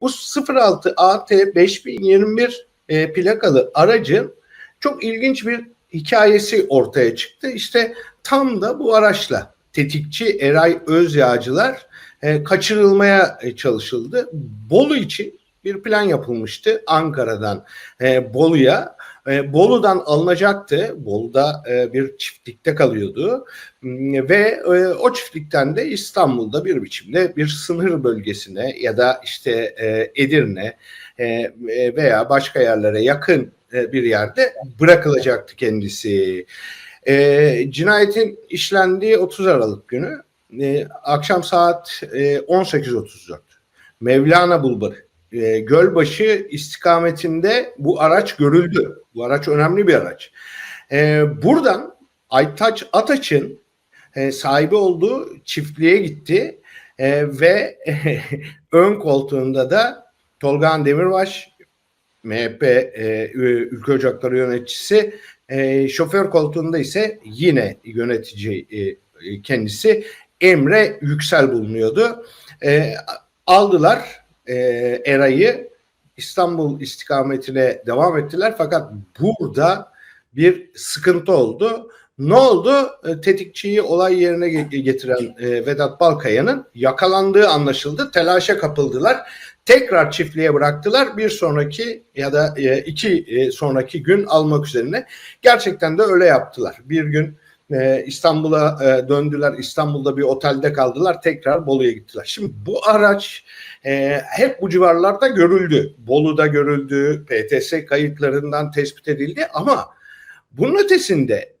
Bu 06 AT 5021 e, plakalı aracın çok ilginç bir hikayesi ortaya çıktı. İşte tam da bu araçla tetikçi Eray Özyağcılar e, kaçırılmaya e, çalışıldı. Bolu için bir plan yapılmıştı Ankara'dan e, Bolu'ya. E, Bolu'dan alınacaktı. Bolu'da e, bir çiftlikte kalıyordu. Ve e, o çiftlikten de İstanbul'da bir biçimde bir sınır bölgesine ya da işte e, Edirne e, e, veya başka yerlere yakın e, bir yerde bırakılacaktı kendisi. E, cinayetin işlendiği 30 Aralık günü e, akşam saat e, 18.34 Mevlana Bulvarı e, Gölbaşı istikametinde bu araç görüldü. Bu araç önemli bir araç. E, buradan Aytaç Ataç'ın e, sahibi olduğu çiftliğe gitti E, ve ön koltuğunda da Tolgan Demirbaş MHP e, Ülke Ocakları yöneticisi e, şoför koltuğunda ise yine yönetici e, e, kendisi Emre Yüksel bulunuyordu. E, aldılar e, Eray'ı İstanbul istikametine devam ettiler fakat burada bir sıkıntı oldu. Ne oldu? E, Tetikçiyi olay yerine ge- getiren e, Vedat Balkaya'nın yakalandığı anlaşıldı. Telaşa kapıldılar. Tekrar çiftliğe bıraktılar. Bir sonraki ya da e, iki sonraki gün almak üzerine. Gerçekten de öyle yaptılar. Bir gün e, İstanbul'a e, döndüler. İstanbul'da bir otelde kaldılar. Tekrar Bolu'ya gittiler. Şimdi bu araç e, hep bu civarlarda görüldü. Bolu'da görüldü. PTS kayıtlarından tespit edildi ama bunun ötesinde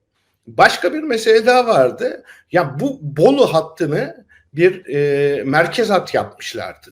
başka bir mesele daha vardı. Ya bu Bolu hattını bir e, merkez hat yapmışlardı.